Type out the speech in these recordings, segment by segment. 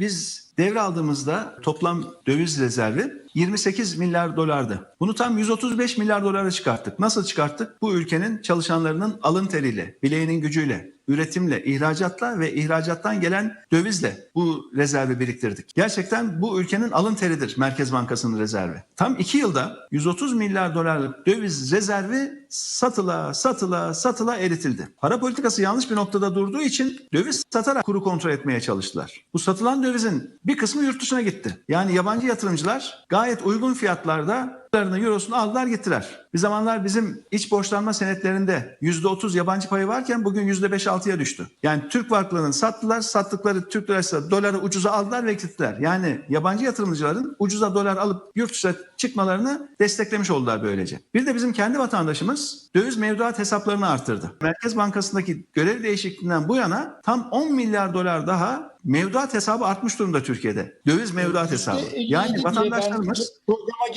biz devraldığımızda toplam döviz rezervi 28 milyar dolardı. Bunu tam 135 milyar dolara çıkarttık. Nasıl çıkarttık? Bu ülkenin çalışanlarının alın teriyle, bileğinin gücüyle, üretimle, ihracatla ve ihracattan gelen dövizle bu rezervi biriktirdik. Gerçekten bu ülkenin alın teridir Merkez Bankası'nın rezervi. Tam iki yılda 130 milyar dolarlık döviz rezervi satıla satıla satıla eritildi. Para politikası yanlış bir noktada durduğu için döviz satarak kuru kontrol etmeye çalıştılar. Bu satılan dövizin bir kısmı yurt dışına gitti. Yani yabancı yatırımcılar gayet uygun fiyatlarda dolarını, eurosunu aldılar gittiler. Bir zamanlar bizim iç borçlanma senetlerinde %30 yabancı payı varken bugün %5-6'ya düştü. Yani Türk varlığını sattılar, sattıkları Türk lirası doları ucuza aldılar ve gittiler. Yani yabancı yatırımcıların ucuza dolar alıp yurt dışına çıkmalarını desteklemiş oldular böylece. Bir de bizim kendi vatandaşımız döviz mevduat hesaplarını arttırdı. Merkez Bankası'ndaki görev değişikliğinden bu yana tam 10 milyar dolar daha mevduat hesabı artmış durumda Türkiye'de. Döviz mevduat hesabı. Yani vatandaşlarımız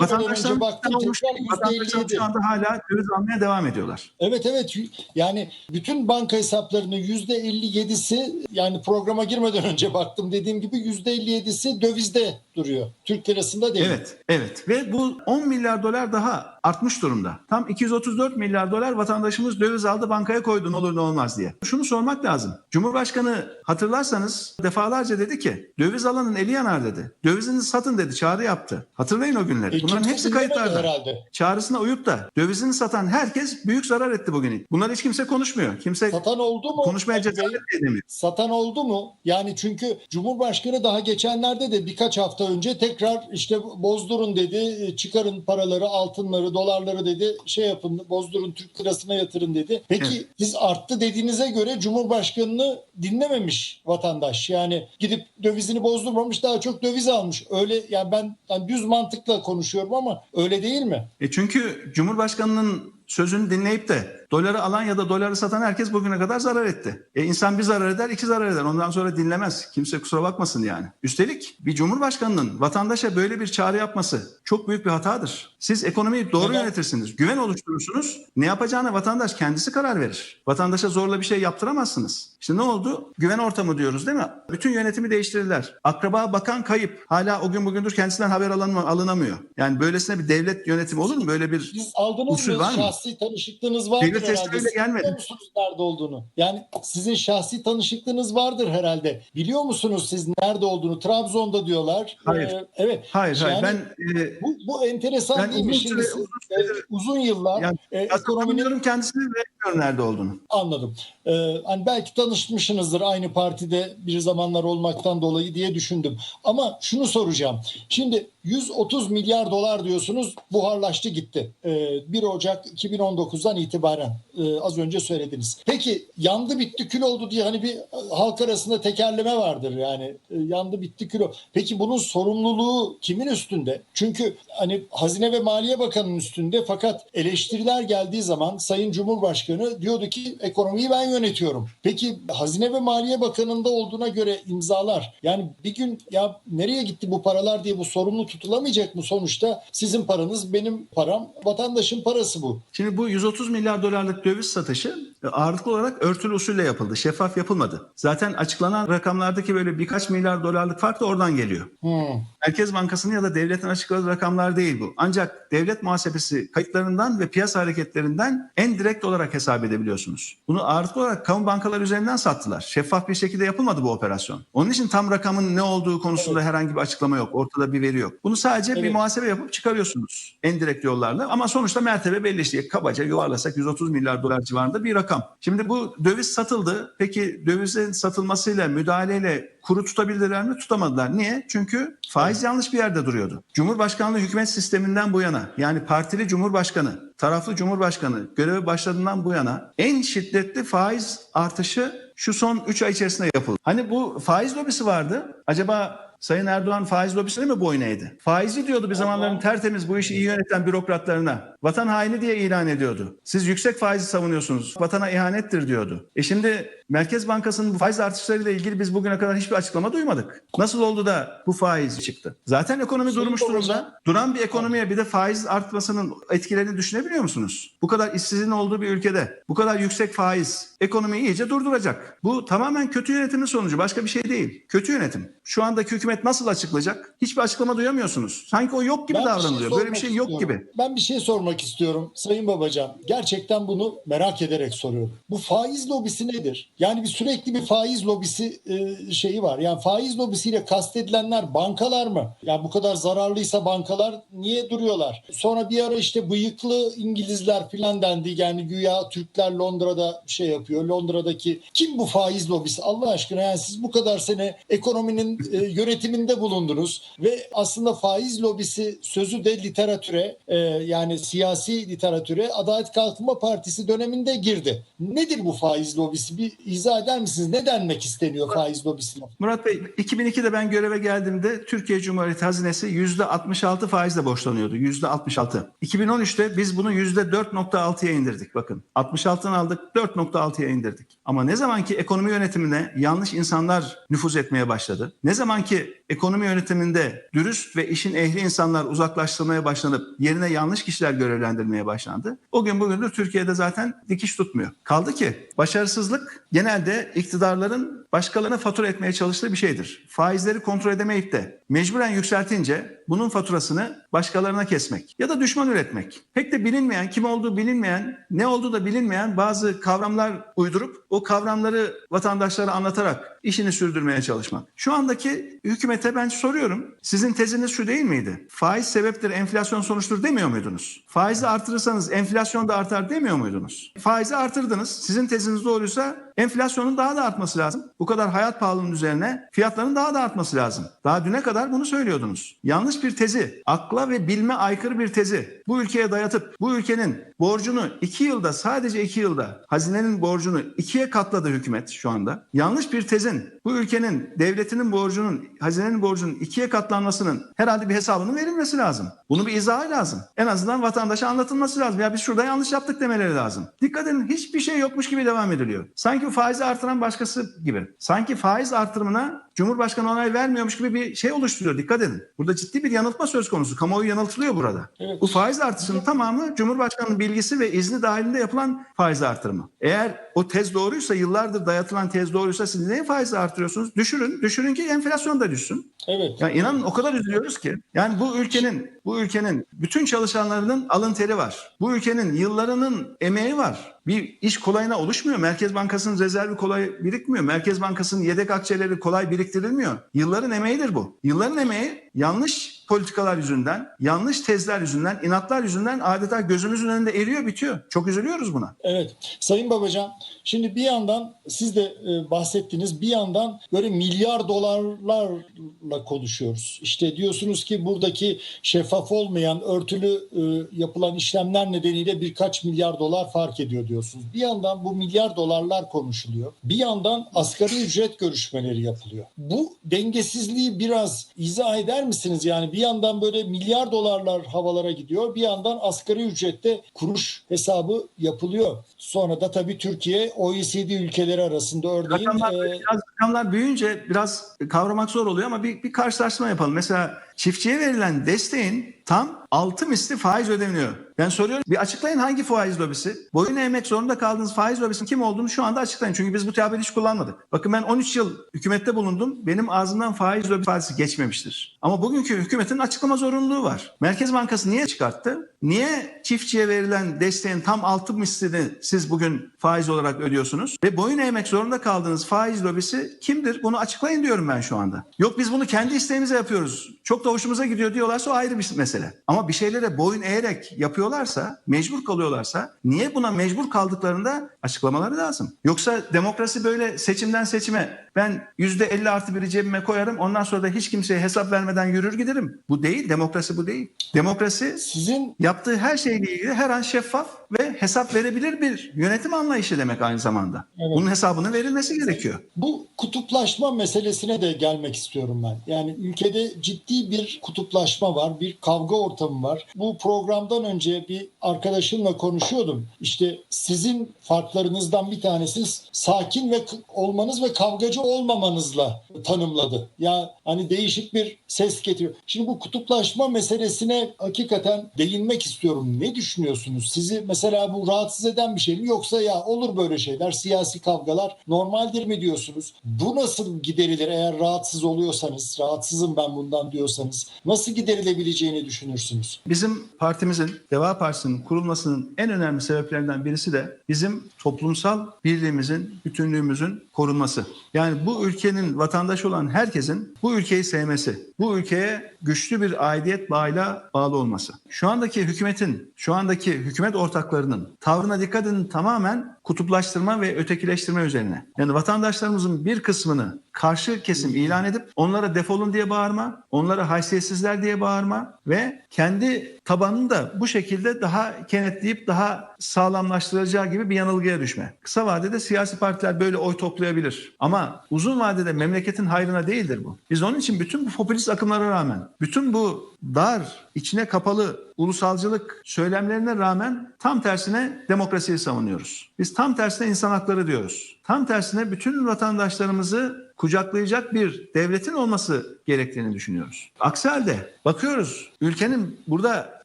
vatandaşlarımız olmuş, vatandaşlarımız %57. şu anda hala döviz almaya devam ediyorlar. Evet evet yani bütün banka hesaplarının %57'si yani programa girmeden önce baktım dediğim gibi %57'si dövizde duruyor. Türk lirasında değil. Evet, evet ve bu 10 milyar dolar daha artmış durumda. Tam 234 milyar dolar vatandaşımız döviz aldı bankaya koydu ne olur ne olmaz diye. Şunu sormak lazım. Cumhurbaşkanı hatırlarsanız defalarca dedi ki döviz alanın eli yanar dedi. Dövizinizi satın dedi çağrı yaptı. Hatırlayın o günleri. E, Bunların hepsi kayıtlarda. herhalde. Çağrısına uyup da dövizini satan herkes büyük zarar etti bugün. Bunlar hiç kimse konuşmuyor. Kimse Satan oldu mu? konuşmaya cesaret edemiyor. Satan oldu mu? Yani çünkü Cumhurbaşkanı daha geçenlerde de birkaç hafta önce tekrar işte bozdurun dedi, çıkarın paraları, altınları, dolarları dedi, şey yapın, bozdurun Türk lirasına yatırın dedi. Peki Evet. siz arttı dediğinize göre Cumhurbaşkanını dinlememiş vatandaş. Yani gidip dövizini bozdurmamış, daha çok döviz almış. Öyle yani ben yani düz mantıkla konuşuyorum ama öyle değil mi? E çünkü Cumhurbaşkanının sözünü dinleyip de doları alan ya da doları satan herkes bugüne kadar zarar etti. E insan bir zarar eder, iki zarar eder. Ondan sonra dinlemez. Kimse kusura bakmasın yani. Üstelik bir cumhurbaşkanının vatandaşa böyle bir çağrı yapması çok büyük bir hatadır. Siz ekonomiyi doğru Neden? yönetirsiniz, güven oluşturursunuz. Ne yapacağına vatandaş kendisi karar verir. Vatandaşa zorla bir şey yaptıramazsınız. İşte ne oldu? Güven ortamı diyoruz değil mi? Bütün yönetimi değiştirdiler. Akraba bakan kayıp. Hala o gün bugündür kendisinden haber alınma- alınamıyor. Yani böylesine bir devlet yönetimi olur mu? Böyle bir Siz aldınız Usul mı? var mı? Şahsi tanışıklığınız vardır Devlet testleri Siz gelmedi. Biliyor musunuz nerede olduğunu? Yani sizin şahsi tanışıklığınız vardır herhalde. Biliyor musunuz siz nerede olduğunu? Trabzon'da diyorlar. Hayır. Ee, evet. Hayır hayır Yani ben e, bu, bu enteresan Ben değil mi? uzun Şimdi süre- uzun e, uzun yıllar yani e, ekonominin kendisini ve bilmiyorum nerede olduğunu. Anladım. Ee, hani belki tanışmışsınızdır aynı partide bir zamanlar olmaktan dolayı diye düşündüm. Ama şunu soracağım. Şimdi 130 milyar dolar diyorsunuz buharlaştı gitti. Ee, 1 Ocak 2019'dan itibaren e, az önce söylediniz. Peki yandı bitti kül oldu diye hani bir e, halk arasında tekerleme vardır yani e, yandı bitti kül. o- Peki bunun sorumluluğu kimin üstünde? Çünkü hani Hazine ve Maliye Bakanı'nın üstünde fakat eleştiriler geldiği zaman Sayın Cumhurbaşkanı diyordu ki ekonomiyi ben yönetiyorum. Peki Hazine ve Maliye Bakanı'nda olduğuna göre imzalar yani bir gün ya nereye gitti bu paralar diye bu sorumlu tutulamayacak mı sonuçta sizin paranız benim param vatandaşın parası bu. Şimdi bu 130 milyar dolarlık döviz satışı ağırlıklı olarak örtülü usulle yapıldı. Şeffaf yapılmadı. Zaten açıklanan rakamlardaki böyle birkaç milyar dolarlık fark da oradan geliyor. Hmm. Merkez Bankası'nın ya da devletin açıkladığı rakamlar değil bu. Ancak devlet muhasebesi kayıtlarından ve piyasa hareketlerinden en direkt olarak hesap edebiliyorsunuz. Bunu ağırlıklı olarak kamu bankaları üzerinden sattılar. Şeffaf bir şekilde yapılmadı bu operasyon. Onun için tam rakamın ne olduğu konusunda herhangi bir açıklama yok. Ortada bir veri yok. Bunu sadece bir Evet. muhasebe yapıp çıkarıyorsunuz en direkt yollarla. Ama sonuçta mertebe belli işte. Kabaca yuvarlasak 130 milyar dolar civarında bir rakam. Şimdi bu döviz satıldı. Peki dövizin satılmasıyla müdahaleyle kuru tutabildiler mi? Tutamadılar. Niye? Çünkü faiz yanlış bir yerde duruyordu. Cumhurbaşkanlığı hükümet sisteminden bu yana yani partili cumhurbaşkanı, taraflı cumhurbaşkanı görevi başladığından bu yana en şiddetli faiz artışı şu son 3 ay içerisinde yapıldı. Hani bu faiz lobisi vardı. Acaba Sayın Erdoğan faiz lobisine mi boyun eğdi? Faizi diyordu bir zamanların tertemiz bu işi iyi yöneten bürokratlarına. Vatan haini diye ilan ediyordu. Siz yüksek faizi savunuyorsunuz. Vatana ihanettir diyordu. E şimdi Merkez Bankası'nın bu faiz artışlarıyla ilgili biz bugüne kadar hiçbir açıklama duymadık. Nasıl oldu da bu faiz çıktı? Zaten ekonomi durmuş durumda. Duran bir ekonomiye bir de faiz artmasının etkilerini düşünebiliyor musunuz? Bu kadar işsizliğin olduğu bir ülkede bu kadar yüksek faiz ekonomiyi iyice durduracak. Bu tamamen kötü yönetimin sonucu. Başka bir şey değil. Kötü yönetim. Şu andaki hükümet nasıl açıklayacak? Hiçbir açıklama duyamıyorsunuz. Sanki o yok gibi Ben bir şey davranılıyor. Böyle bir şey yok gibi. Ben bir şey sormak istiyorum Sayın Babacan. Gerçekten bunu merak ederek soruyorum. Bu faiz lobisi nedir? Yani bir sürekli bir faiz lobisi e, şeyi var. Yani faiz lobisiyle kastedilenler bankalar mı? Yani bu kadar zararlıysa bankalar niye duruyorlar? Sonra bir ara işte bıyıklı İngilizler filan dendi. Yani güya Türkler Londra'da şey yapıyor. Londra'daki kim bu faiz lobisi? Allah aşkına yani siz bu kadar sene ekonominin e, yönetiminde bulundunuz ve aslında faiz lobisi sözü de literatüre e, yani siyasi literatüre Adalet Kalkınma Partisi döneminde girdi. Nedir bu faiz lobisi? Bir izah eder misiniz? Ne denmek isteniyor faiz lobisine? Murat Bey 2002'de ben göreve geldiğimde Türkiye Cumhuriyeti hazinesi %66 faizle borçlanıyordu. %66. 2013'te biz bunu %4.6'ya indirdik bakın. 66'dan aldık 4.6'ya indirdik. Ama ne zaman ki ekonomi yönetimine yanlış insanlar nüfuz etmeye başladı. Ne zaman ki ekonomi yönetiminde dürüst ve işin ehli insanlar uzaklaştırmaya başlanıp yerine yanlış kişiler görevlendirmeye başlandı. O gün bugündür Türkiye'de zaten dikiş tutmuyor. Kaldı ki başarısızlık genelde iktidarların başkalarına fatura etmeye çalıştığı bir şeydir. Faizleri kontrol edemeyip de mecburen yükseltince bunun faturasını başkalarına kesmek ya da düşman üretmek. Pek de bilinmeyen, kim olduğu bilinmeyen, ne olduğu da bilinmeyen bazı kavramlar uydurup o kavramları vatandaşlara anlatarak işini sürdürmeye çalışmak. Şu andaki hükümete ben soruyorum. Sizin teziniz şu değil miydi? Faiz sebeptir, enflasyon sonuçtur demiyor muydunuz? Faizi artırırsanız enflasyon da artar demiyor muydunuz? Faizi artırdınız. Sizin teziniz doğruysa enflasyonun daha da artması lazım. Bu kadar hayat pahalılığının üzerine fiyatların daha da artması lazım. Daha düne kadar bunu söylüyordunuz. Yanlış bir tezi, akla ve bilme aykırı bir tezi bu ülkeye dayatıp bu ülkenin borcunu iki yılda sadece iki yılda hazinenin borcunu ikiye katladı hükümet şu anda. Yanlış bir tezin bu ülkenin devletinin borcunun hazinenin borcunun ikiye katlanmasının herhalde bir hesabının verilmesi lazım. Bunu bir izahı lazım. En azından vatandaşa anlatılması lazım. Ya biz şurada yanlış yaptık demeleri lazım. Dikkat edin hiçbir şey yokmuş gibi devam ediliyor. Sanki faizi artıran başkası gibi. Sanki faiz artırımına Cumhurbaşkanı onay vermiyormuş gibi bir şey oluşturuyor. Dikkat edin. Burada ciddi bir yanıltma söz konusu. Kamuoyu yanıltılıyor burada. Evet. Bu faiz artışının tamamı Cumhurbaşkanı'nın bilgisi ve izni dahilinde yapılan faiz artırımı. Eğer o tez doğruysa, yıllardır dayatılan tez doğruysa siz neye faizi artırıyorsunuz? Düşürün. Düşürün ki enflasyon da düşsün. Evet. Ya inanın o kadar üzülüyoruz ki. Yani bu ülkenin bu ülkenin bütün çalışanlarının alın teri var. Bu ülkenin yıllarının emeği var. Bir iş kolayına oluşmuyor. Merkez Bankası'nın rezervi kolay birikmiyor. Merkez Bankası'nın yedek akçeleri kolay biriktirilmiyor. Yılların emeğidir bu. Yılların emeği yanlış politikalar yüzünden, yanlış tezler yüzünden, inatlar yüzünden adeta gözümüzün önünde eriyor, bitiyor. Çok üzülüyoruz buna. Evet. Sayın Babacan, şimdi bir yandan siz de e, bahsettiniz, bir yandan böyle milyar dolarlarla konuşuyoruz. İşte diyorsunuz ki buradaki şeffaf olmayan, örtülü e, yapılan işlemler nedeniyle birkaç milyar dolar fark ediyor diyorsunuz. Bir yandan bu milyar dolarlar konuşuluyor. Bir yandan asgari ücret görüşmeleri yapılıyor. Bu dengesizliği biraz izah eder misiniz? Yani bir yandan böyle milyar dolarlar havalara gidiyor, bir yandan asgari ücrette kuruş hesabı yapılıyor. Sonra da tabii Türkiye OECD ülkeleri arasında örneğin Rakamlar, e, biraz, rakamlar büyüyünce biraz kavramak zor oluyor ama bir, bir karşılaştırma yapalım. Mesela çiftçiye verilen desteğin tam 6 misli faiz ödeniyor. Ben soruyorum bir açıklayın hangi faiz lobisi? Boyun eğmek zorunda kaldığınız faiz lobisinin kim olduğunu şu anda açıklayın. Çünkü biz bu tabiri hiç kullanmadık. Bakın ben 13 yıl hükümette bulundum. Benim ağzımdan faiz lobisi ifadesi geçmemiştir. Ama bugünkü hükümetin açıklama zorunluluğu var. Merkez Bankası niye çıkarttı? Niye çiftçiye verilen desteğin tam 6 mislini siz bugün faiz olarak ödüyorsunuz? Ve boyun eğmek zorunda kaldığınız faiz lobisi kimdir? Bunu açıklayın diyorum ben şu anda. Yok biz bunu kendi isteğimize yapıyoruz. Çok da hoşumuza gidiyor diyorlarsa o ayrı bir mesele. Ama bir şeylere boyun eğerek yapıyorlarsa, mecbur kalıyorlarsa niye buna mecbur kaldıklarında açıklamaları lazım. Yoksa demokrasi böyle seçimden seçime ben %50 artı biri cebime koyarım ondan sonra da hiç kimseye hesap vermeden yürür giderim. Bu değil, demokrasi bu değil. Demokrasi sizin yaptığı her şeyle ilgili her an şeffaf ve hesap verebilir bir yönetim anlayışı demek aynı zamanda. Evet. Bunun hesabının verilmesi gerekiyor. Bu kutuplaşma meselesine de gelmek istiyorum ben. Yani ülkede ciddi bir kutuplaşma var, bir kavga ortamı var. Bu programdan önce bir arkadaşımla konuşuyordum. İşte sizin farklarınızdan bir tanesi sakin ve olmanız ve kavgacı olmamanızla tanımladı. Ya hani değişik bir ses getiriyor. Şimdi bu kutuplaşma meselesine hakikaten değinmek istiyorum. Ne düşünüyorsunuz? Sizi mesela bu rahatsız eden bir şey mi yoksa ya olur böyle şeyler siyasi kavgalar normaldir mi diyorsunuz? Bu nasıl giderilir eğer rahatsız oluyorsanız, rahatsızım ben bundan diyorsanız nasıl giderilebileceğini düşünürsünüz? Bizim partimizin, Deva Partisi'nin kurulmasının en önemli sebeplerinden birisi de bizim toplumsal birliğimizin, bütünlüğümüzün korunması. Yani bu ülkenin vatandaşı olan herkesin bu ülkeyi sevmesi, bu ülkeye güçlü bir aidiyet bağıyla bağlı olması. Şu andaki hükümetin, şu andaki hükümet ortaklarının tavrına dikkat edin tamamen kutuplaştırma ve ötekileştirme üzerine. Yani vatandaşlarımızın bir kısmını karşı kesim ilan edip onlara defolun diye bağırma, onlara haysiyetsizler diye bağırma ve kendi tabanını da bu şekilde daha kenetleyip daha sağlamlaştıracağı gibi bir yanılgıya düşme. Kısa vadede siyasi partiler böyle oy toplayabilir. Ama uzun vadede memleketin hayrına değildir bu. Biz onun için bütün bu popülist akımlara rağmen, bütün bu dar, içine kapalı ulusalcılık söylemlerine rağmen tam tersine demokrasiyi savunuyoruz. Biz tam tersine insan hakları diyoruz. Tam tersine bütün vatandaşlarımızı kucaklayacak bir devletin olması gerektiğini düşünüyoruz. Aksi halde bakıyoruz ülkenin burada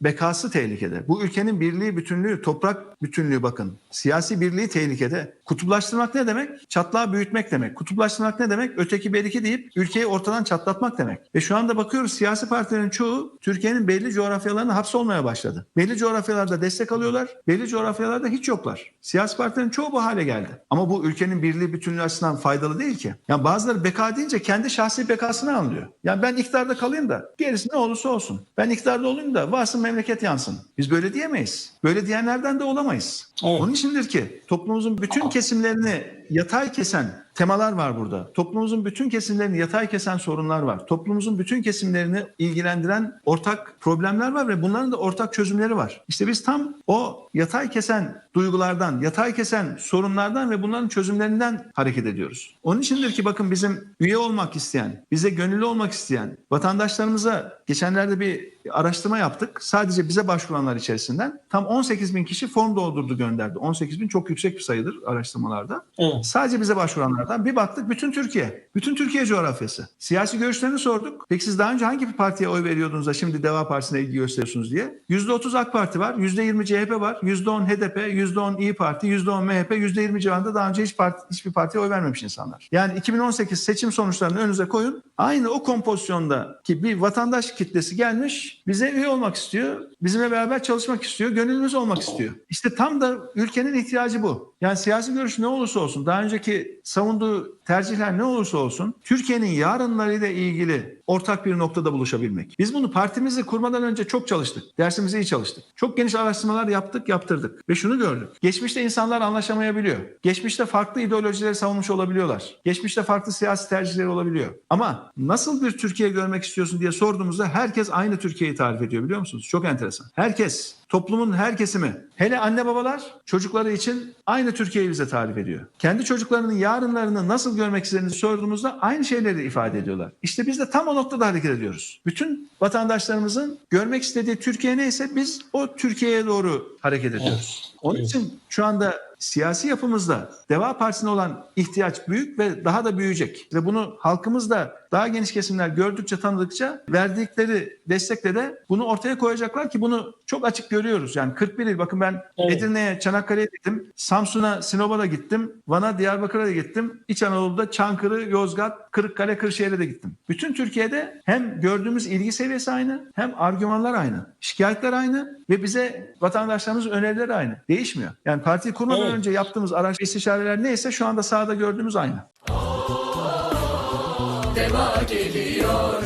bekası tehlikede. Bu ülkenin birliği, bütünlüğü, toprak bütünlüğü bakın. Siyasi birliği tehlikede. Kutuplaştırmak ne demek? Çatlağı büyütmek demek. Kutuplaştırmak ne demek? Öteki beriki deyip ülkeyi ortadan çatlatmak demek. Ve şu anda bakıyoruz siyasi partilerin çoğu Türkiye'nin belli coğrafyalarına hapsolmaya başladı. Belli coğrafyalarda destek alıyorlar, belli coğrafyalarda hiç yoklar. Siyasi partilerin çoğu bu hale geldi. Ama bu ülkenin birliği, bütünlüğü açısından faydalı değil ki. Yani bazıları beka deyince kendi şahsi bekasını anlıyor. Yani ben iktidarda kalayım da gerisi ne olursa olsun. Ben iktidarda olayım da varsın memleket yansın. Biz böyle diyemeyiz. Böyle diyenlerden de olamayız. Evet. Onun içindir ki toplumumuzun bütün kesimlerini yatay kesen temalar var burada. Toplumumuzun bütün kesimlerini yatay kesen sorunlar var. Toplumumuzun bütün kesimlerini ilgilendiren ortak problemler var ve bunların da ortak çözümleri var. İşte biz tam o yatay kesen duygulardan, yatay kesen sorunlardan ve bunların çözümlerinden hareket ediyoruz. Onun içindir ki bakın bizim üye olmak isteyen, bize gönüllü olmak isteyen vatandaşlarımıza geçenlerde bir araştırma yaptık. Sadece bize başvuranlar içerisinden tam 18 bin kişi form doldurdu gönderdi. 18 bin çok yüksek bir sayıdır araştırmalarda. Evet. Sadece bize başvuranlardan bir baktık bütün Türkiye. Bütün Türkiye coğrafyası. Siyasi görüşlerini sorduk. Peki siz daha önce hangi bir partiye oy veriyordunuz da şimdi Deva Partisi'ne ilgi gösteriyorsunuz diye. %30 AK Parti var, %20 CHP var, %10 HDP, %10 İyi Parti, %10 MHP, %20 civarında daha önce hiç parti, hiçbir partiye oy vermemiş insanlar. Yani 2018 seçim sonuçlarını önünüze koyun. Aynı o kompozisyondaki bir vatandaş kitlesi gelmiş bize üye olmak istiyor. Bizimle beraber çalışmak istiyor. Gönüllümüz olmak istiyor. İşte tam da ülkenin ihtiyacı bu. Yani siyasi görüş ne olursa olsun, daha önceki savunduğu tercihler ne olursa olsun Türkiye'nin yarınlarıyla ilgili ortak bir noktada buluşabilmek. Biz bunu partimizi kurmadan önce çok çalıştık. Dersimizi iyi çalıştık. Çok geniş araştırmalar yaptık, yaptırdık. Ve şunu gördük. Geçmişte insanlar anlaşamayabiliyor. Geçmişte farklı ideolojileri savunmuş olabiliyorlar. Geçmişte farklı siyasi tercihleri olabiliyor. Ama nasıl bir Türkiye görmek istiyorsun diye sorduğumuzda herkes aynı Türkiye'yi tarif ediyor biliyor musunuz? Çok enteresan. Herkes, toplumun her kesimi, hele anne babalar çocukları için aynı Türkiye'yi bize tarif ediyor. Kendi çocuklarının yarınlarını nasıl görmek istediğini sorduğumuzda aynı şeyleri ifade ediyorlar. İşte biz de tam o noktada hareket ediyoruz. Bütün vatandaşlarımızın görmek istediği Türkiye neyse biz o Türkiye'ye doğru hareket ediyoruz. Onun için şu anda siyasi yapımızda Deva Partisi'ne olan ihtiyaç büyük ve daha da büyüyecek. Ve bunu halkımız da daha geniş kesimler gördükçe tanıdıkça verdikleri destekle de bunu ortaya koyacaklar ki bunu çok açık görüyoruz. Yani 41 il bakın ben Evet. Edirne'ye, Çanakkale'ye gittim. Samsun'a, Sinop'a da gittim. Van'a, Diyarbakır'a da gittim. İç Anadolu'da Çankırı, Yozgat, Kırıkkale, Kırşehir'e de gittim. Bütün Türkiye'de hem gördüğümüz ilgi seviyesi aynı hem argümanlar aynı. Şikayetler aynı ve bize vatandaşlarımızın önerileri aynı. Değişmiyor. Yani partiyi kurmadan Evet. önce yaptığımız araç istişareler neyse şu anda sahada gördüğümüz aynı. Deva geliyor